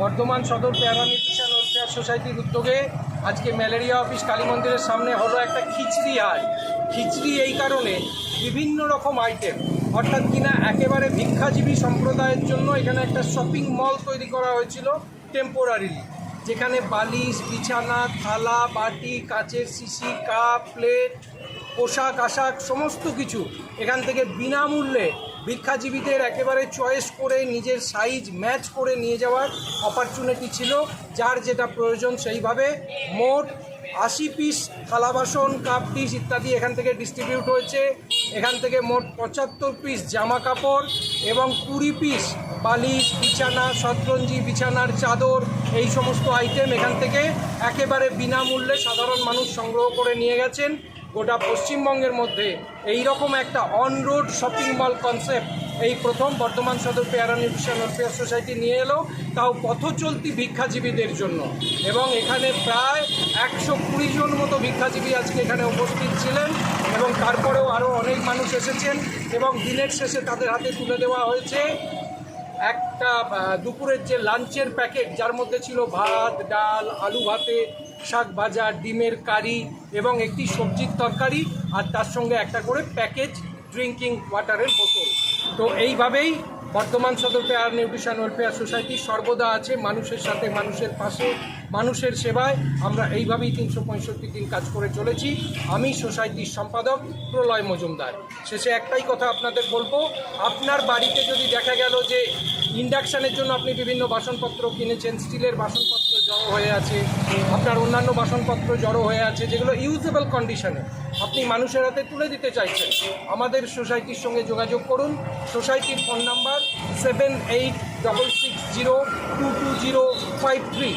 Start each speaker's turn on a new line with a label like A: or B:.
A: বর্ধমান সদর প্যারা nutrition welfare সোসাইটির উদ্যোগে আজকে ম্যালেরিয়া অফিস কালী মন্দিরের সামনে হলো একটা খিচড়ি হাট খিচড়ি এই কারণে বিভিন্ন রকম আইটেম অর্থাৎ কিনা একেবারে ভিক্ষাজীবী সম্প্রদায়ের জন্য এখানে একটা শপিং মল তৈরি করা হয়েছিল টেম্পোরারিলি যেখানে বালিশ, বিছানা, থালা, বাটি, কাচের শিশি, কাপ প্লেট পোশাক, আশাক, সমস্ত কিছু এখান থেকে বিনামূল্যে ভিক্ষাজীবীদের একেবারে চয়েস করে নিজের সাইজ ম্যাচ করে নিয়ে যাওয়ার অপরচুনিটি ছিল। যার যেটা প্রয়োজন সেইভাবে মোট আশি পিস থালা বাসন কাপ ডিশ ইত্যাদি এখান থেকে ডিস্ট্রিবিউট হয়েছে। এখান থেকে মোট পঁচাত্তর পিস জামা কাপড় এবং কুড়ি পিস বালিশ, বিছানা শতরঞ্জি বিছানার চাদর এই সমস্ত আইটেম এখান থেকে একেবারে বিনামূল্যে সাধারণ মানুষ সংগ্রহ করে নিয়ে গেছেন। গোটা পশ্চিমবঙ্গের মধ্যে এই রকম একটা on road shopping mall concept এই প্রথম বর্ধমান সদর পেয়ারা নিউট্রিশন ওয়েলফেয়ার সোসাইটি নিয়ে এলো, তাও পথচলতি ভিক্ষাজীবীদের জন্য। এবং এখানে প্রায় একশো কুড়ি জন মতো ভিক্ষাজীবী আজকে এখানে উপস্থিত ছিলেন এবং তারপরেও আরও অনেক মানুষ এসেছেন এবং দিনের শেষে তাদের হাতে তুলে দেওয়া হয়েছে একটা দুপুরের যে লাঞ্চের প্যাকেট যার মধ্যে ছিল ভাত, ডাল, আলু ভাতে শাক ভাজা ডিমের কারি এবং একটি সবজির তরকারি আর তার সঙ্গে একটা করে প্যাকেজ ড্রিঙ্কিং ওয়াটারের বোতল। তো এইভাবেই বর্তমান সদর পেয়ার নিউট্রিশন ওয়েলফেয়ার সোসাইটি সর্বদা আছে মানুষের সাথে, মানুষের পাশে, মানুষের সেবায়। আমরা এইভাবেই তিনশো পঁয়ষট্টি দিন কাজ করে চলেছি। আমি সোসাইটির সম্পাদক প্রলয় মজুমদার। শেষে একটাই কথা আপনাদের বলব, আপনার বাড়িতে যদি দেখা গেল যে ইন্ডাকশানের জন্য আপনি বিভিন্ন বাসনপত্র কিনেছেন, স্টিলের বাসনপত্র জড়ো হয়ে আছে, আপনার অন্যান্য বাসনপত্র জড়ো হয়ে আছে, যেগুলো ইউজেবল কন্ডিশনে আপনি মানুষের হাতে তুলে দিতে চাইছেন। আমাদের সোসাইটির সঙ্গে যোগাযোগ করুন। সোসাইটির phone number seven eight double six zero two two zero five three